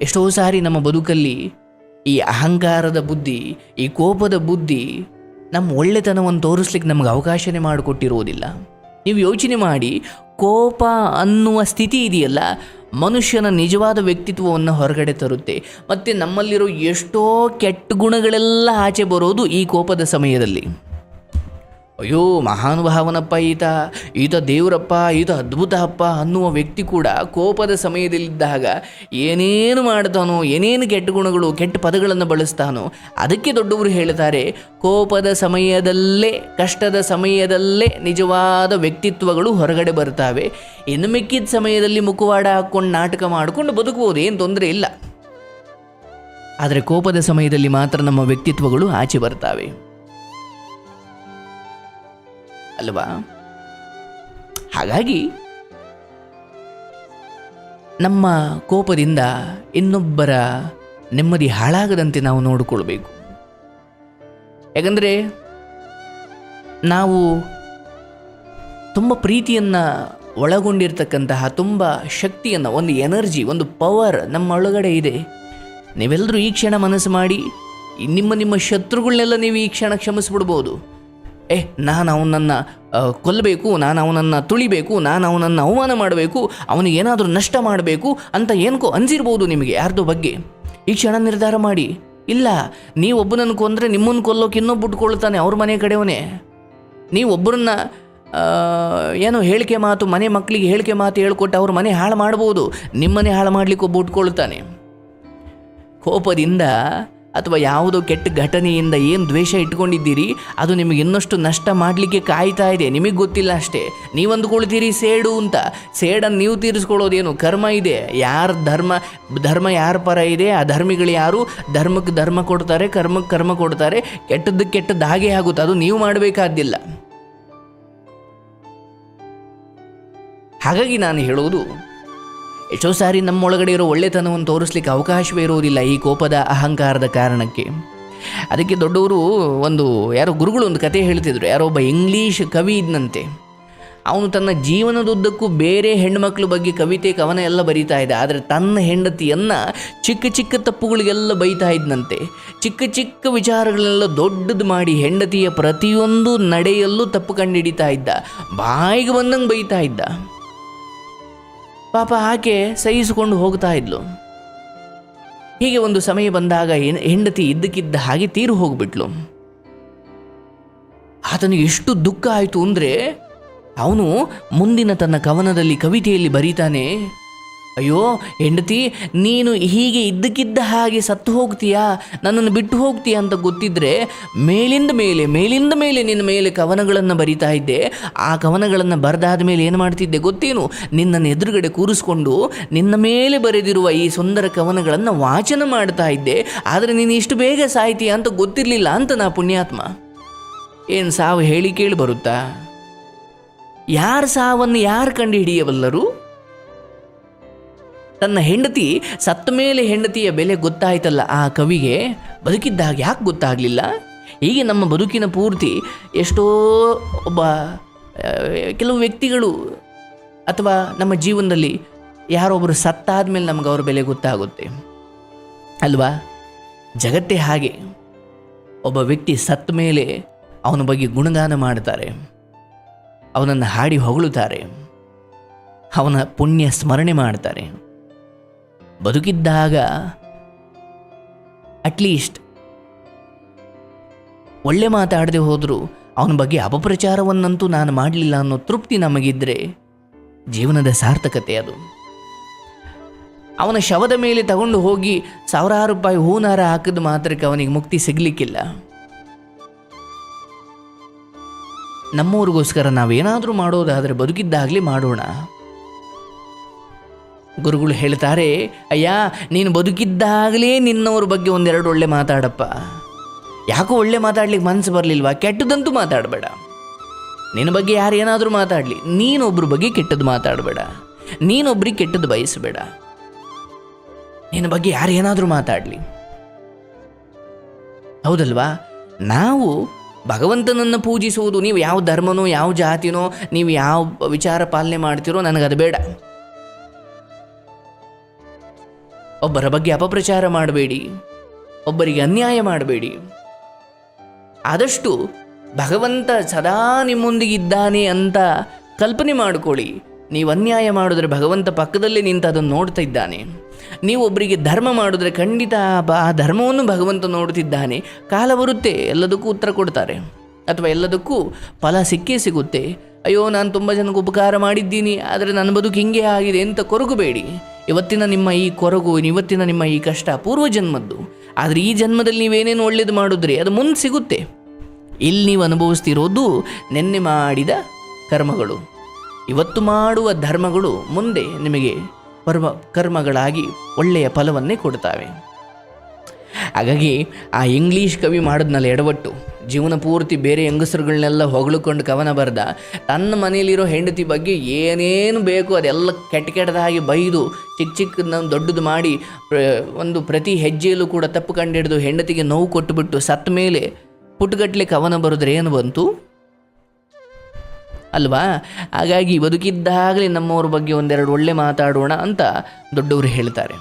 ಎಷ್ಟೋ ಸಾರಿ ನಮ್ಮ ಬದುಕಲ್ಲಿ ಈ ಅಹಂಕಾರದ ಬುದ್ಧಿ, ಈ ಕೋಪದ ಬುದ್ಧಿ ನಮ್ಮ ಒಳ್ಳೆತನವನ್ನು ತೋರಿಸ್ಲಿಕ್ಕೆ ನಮಗೆ ಅವಕಾಶನೇ ಮಾಡಿಕೊಟ್ಟಿರುವುದಿಲ್ಲ ನೀವು ಯೋಚನೆ ಮಾಡಿ, ಕೋಪ ಅನ್ನುವ ಸ್ಥಿತಿ ಇದೆಯಲ್ಲ, ಮನುಷ್ಯನ ನಿಜವಾದ ವ್ಯಕ್ತಿತ್ವವನ್ನು ಹೊರಗಡೆ ತರುತ್ತೆ. ಮತ್ತು ನಮ್ಮಲ್ಲಿರೋ ಎಷ್ಟೋ ಕೆಟ್ಟ ಗುಣಗಳೆಲ್ಲ ಆಚೆ ಬರೋದು ಈ ಕೋಪದ ಸಮಯದಲ್ಲಿ. ಅಯ್ಯೋ, ಮಹಾನುಭಾವನಪ್ಪ ಈತ. ಈತ ದೇವರಪ್ಪ, ಈತ ಅದ್ಭುತ ಅಪ್ಪ ಅನ್ನುವ ವ್ಯಕ್ತಿ ಕೂಡ ಕೋಪದ ಸಮಯದಲ್ಲಿದ್ದಾಗ ಏನೇನು ಮಾಡ್ತಾನೋ, ಏನೇನು ಕೆಟ್ಟ ಗುಣಗಳು, ಕೆಟ್ಟ ಪದಗಳನ್ನು ಬಳಸ್ತಾನೋ, ಅದಕ್ಕೆ ದೊಡ್ಡವರು ಹೇಳ್ತಾರೆ, ಕೋಪದ ಸಮಯದಲ್ಲೇ, ಕಷ್ಟದ ಸಮಯದಲ್ಲೇ ನಿಜವಾದ ವ್ಯಕ್ತಿತ್ವಗಳು ಹೊರಗಡೆ ಬರ್ತಾವೆ. ಇನ್ನು ಮಿಕ್ಕಿದ ಸಮಯದಲ್ಲಿ ಮುಖವಾಡ ಹಾಕ್ಕೊಂಡು ನಾಟಕ ಮಾಡಿಕೊಂಡು ಬದುಕಬಹುದು ಏನು ತೊಂದರೆ ಇಲ್ಲ. ಆದರೆ ಕೋಪದ ಸಮಯದಲ್ಲಿ ಮಾತ್ರ ನಮ್ಮ ವ್ಯಕ್ತಿತ್ವಗಳು ಆಚೆ ಬರ್ತಾವೆ. ಅಲ್ವಾ? ಹಾಗಾಗಿ ನಮ್ಮ ಕೋಪದಿಂದ ಇನ್ನೊಬ್ಬರ ನೆಮ್ಮದಿ ಹಾಳಾಗದಂತೆ ನಾವು ನೋಡಿಕೊಳ್ಬೇಕು. ಯಾಕಂದರೆ ನಾವು ತುಂಬ ಪ್ರೀತಿಯನ್ನು ಒಳಗೊಂಡಿರ್ತಕ್ಕಂತಹ ತುಂಬ ಶಕ್ತಿಯನ್ನು, ಒಂದು ಎನರ್ಜಿ, ಒಂದು ಪವರ್ ನಮ್ಮ ಒಳಗಡೆ ಇದೆ. ನೀವೆಲ್ಲರೂ ಈ ಕ್ಷಣ ಮನಸ್ಸು ಮಾಡಿ ನಿಮ್ಮ ನಿಮ್ಮ ಶತ್ರುಗಳನ್ನೆಲ್ಲ ನೀವು ಈ ಕ್ಷಣ ಕ್ಷಮಿಸ್ಬಿಡ್ಬೋದು. ಏ, ನಾನು ಅವನನ್ನು ಕೊಲ್ಲಬೇಕು ನಾನು ಅವನನ್ನು ತುಳಿಬೇಕು, ನಾನು ಅವನನ್ನು ಅವಮಾನ ಮಾಡಬೇಕು, ಅವನಿಗೆ ಏನಾದರೂ ನಷ್ಟ ಮಾಡಬೇಕು ಅಂತ ಏನಕ್ಕೋ ಅನ್ಸಿರ್ಬೋದು ನಿಮಗೆ ಯಾರ್ದೋ ಬಗ್ಗೆ. ಈ ಕ್ಷಣ ನಿರ್ಧಾರ ಮಾಡಿ. ಇಲ್ಲ ನೀವೊಬ್ಬನನ್ನು ಕೊಂದರೆ ನಿಮ್ಮನ್ನು ಕೊಲ್ಲೋಕೆ ಇನ್ನೊಬ್ಬ ಬಿಟ್ಕೊಳ್ತಾನೆ ಅವ್ರ ಮನೆ ಕಡೆಯವನೇ. ನೀವೊಬ್ಬರನ್ನ ಏನೋ ಹೇಳಿಕೆ ಮಾತು, ಮನೆ ಮಕ್ಕಳಿಗೆ ಹೇಳಿಕೆ ಮಾತು ಹೇಳ್ಕೊಟ್ಟು ಅವ್ರ ಮನೆ ಹಾಳು ಮಾಡ್ಬೋದು. ನಿಮ್ಮನೆ ಹಾಳು ಮಾಡಲಿಕ್ಕೆ ಒಬ್ಬ ಉಟ್ಕೊಳ್ತಾನೆ. ಕೋಪದಿಂದ ಅಥವಾ ಯಾವುದೋ ಕೆಟ್ಟ ಘಟನೆಯಿಂದ ಏನು ದ್ವೇಷ ಇಟ್ಕೊಂಡಿದ್ದೀರಿ, ಅದು ನಿಮಗೆ ಇನ್ನಷ್ಟು ನಷ್ಟ ಮಾಡಲಿಕ್ಕೆ ಕಾಯ್ತಾ ಇದೆ. ನಿಮಗೆ ಗೊತ್ತಿಲ್ಲ ಅಷ್ಟೇ. ನೀವು ಅಂದ್ಕೊಳ್ತೀರಿ ಸೇಡು ಅಂತ. ಸೇಡನ್ನು ನೀವು ತೀರಿಸ್ಕೊಳ್ಳೋದೇನು? ಕರ್ಮ ಇದೆ. ಯಾರ ಧರ್ಮ ಧರ್ಮ ಯಾರ ಪರ ಇದೆ? ಆ ಧರ್ಮಿಗಳು ಯಾರು? ಧರ್ಮಕ್ಕೆ ಧರ್ಮ ಕೊಡ್ತಾರೆ, ಕರ್ಮಕ್ಕೆ ಕರ್ಮ ಕೊಡ್ತಾರೆ. ಕೆಟ್ಟದ್ದು ಹಾಗೆ ಆಗುತ್ತೆ. ಅದು ನೀವು ಮಾಡಬೇಕಾದ್ದಿಲ್ಲ. ಹಾಗಾಗಿ ನಾನು ಹೇಳೋದು ಎಷ್ಟೋ ಸಾರಿ ನಮ್ಮೊಳಗಡೆ ಇರೋ ಒಳ್ಳೆತನವನ್ನು ತೋರಿಸ್ಲಿಕ್ಕೆ ಅವಕಾಶವೇ ಇರೋದಿಲ್ಲ ಈ ಕೋಪದ ಅಹಂಕಾರದ ಕಾರಣಕ್ಕೆ. ಅದಕ್ಕೆ ದೊಡ್ಡವರು ಒಂದು ಯಾರೋ ಗುರುಗಳು ಒಂದು ಕತೆ ಹೇಳ್ತಿದ್ರು, ಯಾರೋ ಒಬ್ಬ ಇಂಗ್ಲೀಷ್ ಕವಿ ಇದ್ದಂತೆ ಅವನು ತನ್ನ ಜೀವನದುದ್ದಕ್ಕೂ ಬೇರೆ ಹೆಣ್ಮಕ್ಳ ಬಗ್ಗೆ ಕವಿತೆ ಕವನ ಎಲ್ಲ ಬರೀತಾ ಇದ್ದ, ಆದರೆ ತನ್ನ ಹೆಂಡತಿಯನ್ನು ಚಿಕ್ಕ ಚಿಕ್ಕ ತಪ್ಪುಗಳಿಗೆಲ್ಲ ಬೈತಾ ಇದ್ದಂತೆ ಚಿಕ್ಕ ಚಿಕ್ಕ ವಿಚಾರಗಳೆಲ್ಲ ದೊಡ್ಡದು ಮಾಡಿ ಹೆಂಡತಿಯ ಪ್ರತಿಯೊಂದು ನಡೆಯಲ್ಲೂ ತಪ್ಪು ಕಂಡು ಹಿಡಿತಾ ಇದ್ದ, ಬಾಯಿಗೆ ಬಂದಂಗೆ ಬೈತಾ ಇದ್ದ. ಪಾಪ ಆಕೆ ಸಹಿಸಿಕೊಂಡು ಹೋಗ್ತಾ ಇದ್ಲು. ಹೀಗೆ ಒಂದು ಸಮಯ ಬಂದಾಗ ಹೆಂಡತಿ ಇದ್ದಕ್ಕಿದ್ದ ಹಾಗೆ ತೀರು ಹೋಗ್ಬಿಟ್ಲು. ಆತನಿಗೆ ಎಷ್ಟು ದುಃಖ ಆಯಿತು ಅಂದರೆ, ಅವನು ಮುಂದಿನ ತನ್ನ ಕವನದಲ್ಲಿ ಕವಿತೆಯಲ್ಲಿ ಬರೀತಾನೆ ಅಯ್ಯೋ, ಹೆಂಡತಿ, ನೀನು ಹೀಗೆ ಇದ್ದಕ್ಕಿದ್ದ ಹಾಗೆ ಸತ್ತು ಹೋಗ್ತೀಯಾ? ನನ್ನನ್ನು ಬಿಟ್ಟು ಹೋಗ್ತೀಯಾ ಅಂತ ಗೊತ್ತಿದ್ರೆ ಮೇಲಿಂದ ಮೇಲೆ ಮೇಲಿಂದ ಮೇಲೆ ನಿನ್ನ ಮೇಲೆ ಕವನಗಳನ್ನು ಬರಿತಾ ಇದ್ದೆ. ಆ ಕವನಗಳನ್ನು ಬರೆದಾದ ಮೇಲೆ ಏನು ಮಾಡ್ತಿದ್ದೆ ಗೊತ್ತೇನು? ನಿನ್ನನ್ನು ಎದುರುಗಡೆ ಕೂರಿಸ್ಕೊಂಡು ನಿನ್ನ ಮೇಲೆ ಬರೆದಿರುವ ಈ ಸುಂದರ ಕವನಗಳನ್ನು ವಾಚನ ಮಾಡ್ತಾ ಇದ್ದೆ. ಆದರೆ ನೀನು ಇಷ್ಟು ಬೇಗ ಸಾಯ್ತೀಯ ಅಂತ ಗೊತ್ತಿರಲಿಲ್ಲ ಅಂತ ನಾ ಪುಣ್ಯಾತ್ಮ. ಏನು ಸಾವು ಹೇಳಿ ಕೇಳಿ ಬರುತ್ತಾ? ಯಾರ ಸಾವನ್ನು ಯಾರು ಕಂಡು ಹಿಡಿಯಬಲ್ಲರು ತನ್ನ ಹೆಂಡತಿ ಸತ್ತ ಮೇಲೆ ಹೆಂಡತಿಯ ಬೆಲೆ ಗೊತ್ತಾಯ್ತಲ್ಲ ಆ ಕವಿಗೆ? ಬದುಕಿದ್ದಾಗ ಯಾಕೆ ಗೊತ್ತಾಗಲಿಲ್ಲ? ಹೀಗೆ ನಮ್ಮ ಬದುಕಿನ ಪೂರ್ತಿ ಎಷ್ಟೋ ಒಬ್ಬ ಕೆಲವು ವ್ಯಕ್ತಿಗಳು ಅಥವಾ ನಮ್ಮ ಜೀವನದಲ್ಲಿ ಯಾರೊಬ್ಬರು ಸತ್ತಾದ ಮೇಲೆ ನಮ್ಗೆ ಅವ್ರ ಬೆಲೆ ಗೊತ್ತಾಗುತ್ತೆ. ಅಲ್ವಾ? ಜಗತ್ತೇ ಹಾಗೆ. ಒಬ್ಬ ವ್ಯಕ್ತಿ ಸತ್ತ ಮೇಲೆ ಅವನ ಬಗ್ಗೆ ಗುಣಗಾನ ಮಾಡ್ತಾರೆ ಅವನನ್ನು ಹಾಡಿ ಹೊಗಳುತ್ತಾರೆ. ಅವನ ಪುಣ್ಯ ಸ್ಮರಣೆ ಮಾಡ್ತಾರೆ ಬದುಕಿದ್ದಾಗ ಅಟ್ಲೀಸ್ಟ್ ಒಳ್ಳೆ ಮಾತಾಡದೆ ಹೋದರೂ ಅವನ ಬಗ್ಗೆ ಅಪಪ್ರಚಾರವನ್ನಂತೂ ನಾನು ಮಾಡಲಿಲ್ಲ ಅನ್ನೋ ತೃಪ್ತಿ ನಮಗಿದ್ರೆ ಜೀವನದ ಸಾರ್ಥಕತೆ ಅದು. ಅವನ ಶವದ ಮೇಲೆ ತಗೊಂಡು ಹೋಗಿ ಸಾವಿರಾರು ರೂಪಾಯಿ ಹೂನಾರ ಹಾಕಿದ ಮಾತ್ರಕ್ಕೆ ಅವನಿಗೆ ಮುಕ್ತಿ ಸಿಗಲಿಕ್ಕಿಲ್ಲ. ನಮ್ಮವ್ರಿಗೋಸ್ಕರ ನಾವೇನಾದರೂ ಮಾಡೋದಾದರೆ ಬದುಕಿದ್ದಾಗಲೇ ಮಾಡೋಣ. ಗುರುಗಳು ಹೇಳ್ತಾರೆ, ಅಯ್ಯ, ನೀನು ಬದುಕಿದ್ದಾಗಲೇ ನಿನ್ನವ್ರ ಬಗ್ಗೆ ಒಂದೆರಡು ಒಳ್ಳೆ ಮಾತಾಡಪ್ಪ. ಯಾಕೋ ಒಳ್ಳೆ ಮಾತಾಡ್ಲಿಕ್ಕೆ ಮನಸ್ಸು ಬರಲಿಲ್ವಾ? ಕೆಟ್ಟದಂತೂ ಮಾತಾಡಬೇಡ. ನಿನ್ನ ಬಗ್ಗೆ ಯಾರು ಏನಾದರೂ ಮಾತಾಡಲಿ. ನೀನೊಬ್ಬರ ಬಗ್ಗೆ ಕೆಟ್ಟದ್ದು ಮಾತಾಡಬೇಡ. ನೀನೊಬ್ರಿಗೆ ಕೆಟ್ಟದ್ದು ಬಯಸಬೇಡ. ನಿನ್ನ ಬಗ್ಗೆ ಯಾರು ಏನಾದರೂ ಮಾತಾಡಲಿ. ಹೌದಲ್ವಾ? ನಾವು ಭಗವಂತನನ್ನು ಪೂಜಿಸುವುದು ನೀವು ಯಾವ ಧರ್ಮನೋ, ಯಾವ ಜಾತಿನೋ, ನೀವು ಯಾವ ವಿಚಾರ ಪಾಲನೆ ಮಾಡ್ತೀರೋ, ನನಗದು ಬೇಡ. ಒಬ್ಬರ ಬಗ್ಗೆ ಅಪಪ್ರಚಾರ ಮಾಡಬೇಡಿ. ಒಬ್ಬರಿಗೆ ಅನ್ಯಾಯ ಮಾಡಬೇಡಿ. ಆದಷ್ಟು ಭಗವಂತ ಸದಾ ನಿಮ್ಮೊಂದಿಗಿದ್ದಾನೆ ಅಂತ ಕಲ್ಪನೆ ಮಾಡಿಕೊಳ್ಳಿ. ನೀವು ಅನ್ಯಾಯ ಮಾಡಿದ್ರೆ ಭಗವಂತ ಪಕ್ಕದಲ್ಲೇ ನಿಂತು ಅದನ್ನು ನೋಡ್ತಾ ಇದ್ದಾನೆ. ನೀವು ಒಬ್ಬರಿಗೆ ಧರ್ಮ ಮಾಡಿದ್ರೆ ಖಂಡಿತ ಆ ಧರ್ಮವನ್ನು ಭಗವಂತ ನೋಡ್ತಿದ್ದಾನೆ ಕಾಲ ಬರುತ್ತೆ, ಎಲ್ಲದಕ್ಕೂ ಉತ್ತರ ಕೊಡ್ತಾರೆ. ಅಥವಾ ಎಲ್ಲದಕ್ಕೂ ಫಲ ಸಿಕ್ಕೇ ಸಿಗುತ್ತೆ. ಅಯ್ಯೋ, ನಾನು ತುಂಬ ಜನಕ್ಕೆ ಉಪಕಾರ ಮಾಡಿದ್ದೀನಿ, ಆದರೆ ನನ್ನ ಬದುಕು ಹಿಂಗೆ ಆಗಿದೆ ಅಂತ ಕೊರಗಬೇಡಿ. ಇವತ್ತಿನ ನಿಮ್ಮ ಈ ಕೊರಗು, ಇವತ್ತಿನ ನಿಮ್ಮ ಈ ಕಷ್ಟ ಪೂರ್ವ ಜನ್ಮದ್ದು. ಆದರೆ ಈ ಜನ್ಮದಲ್ಲಿ ನೀವೇನೇನು ಒಳ್ಳೇದು ಮಾಡಿದ್ರಿ, ಅದು ಮುಂದೆ ಸಿಗುತ್ತೆ. ಇಲ್ಲಿ ನೀವು ಅನುಭವಿಸ್ತಿರೋದು ನಿನ್ನೆ ಮಾಡಿದ ಕರ್ಮಗಳು. ಇವತ್ತು ಮಾಡುವ ಧರ್ಮಗಳು ಮುಂದೆ ನಿಮಗೆ ಪರ್ವ, ಕರ್ಮಗಳಾಗಿ ಒಳ್ಳೆಯ ಫಲವನ್ನೇ ಕೊಡ್ತಾವೆ. ಹಾಗಾಗಿ ಆ ಇಂಗ್ಲೀಷ್ ಕವಿ ಮಾಡಿದ್ನಲ್ಲ ಎಡವಟ್ಟು. ಜೀವನ ಪೂರ್ತಿ ಬೇರೆ ಹೆಂಗಸರುಗಳನ್ನೆಲ್ಲ ಹೊಗಳ್ಕೊಂಡು ಕವನ ಬರೆದ. ತನ್ನ ಮನೇಲಿರೋ ಹೆಂಡತಿ ಬಗ್ಗೆ ಏನೇನು ಬೇಕು ಅದೆಲ್ಲ ಕೆಟ್ಟ ಕೆಟ್ಟದಾಗಿ ಬೈದು, ಚಿಕ್ಕ ಚಿಕ್ಕದನ್ನ ದೊಡ್ಡದು ಮಾಡಿ ಒಂದು ಪ್ರತಿ ಹೆಜ್ಜೆಯಲ್ಲೂ ಕೂಡ ತಪ್ಪು ಕಂಡಿಡಿದು ಹೆಂಡತಿಗೆ ನೋವು ಕೊಟ್ಟುಬಿಟ್ಟು ಸತ್ತ ಮೇಲೆ ಪುಟ್ಟಗಟ್ಟಲೆ ಕವನ ಬರೆದ್ರೆ ಏನು ಬಂತು? ಅಲ್ವಾ? ಹಾಗಾಗಿ ಬದುಕಿದ್ದಾಗಲೇ ನಮ್ಮವ್ರ ಬಗ್ಗೆ ಒಂದೆರಡು ಒಳ್ಳೆ ಮಾತಾಡೋಣ ಅಂತ ದೊಡ್ಡವರು ಹೇಳ್ತಾರೆ.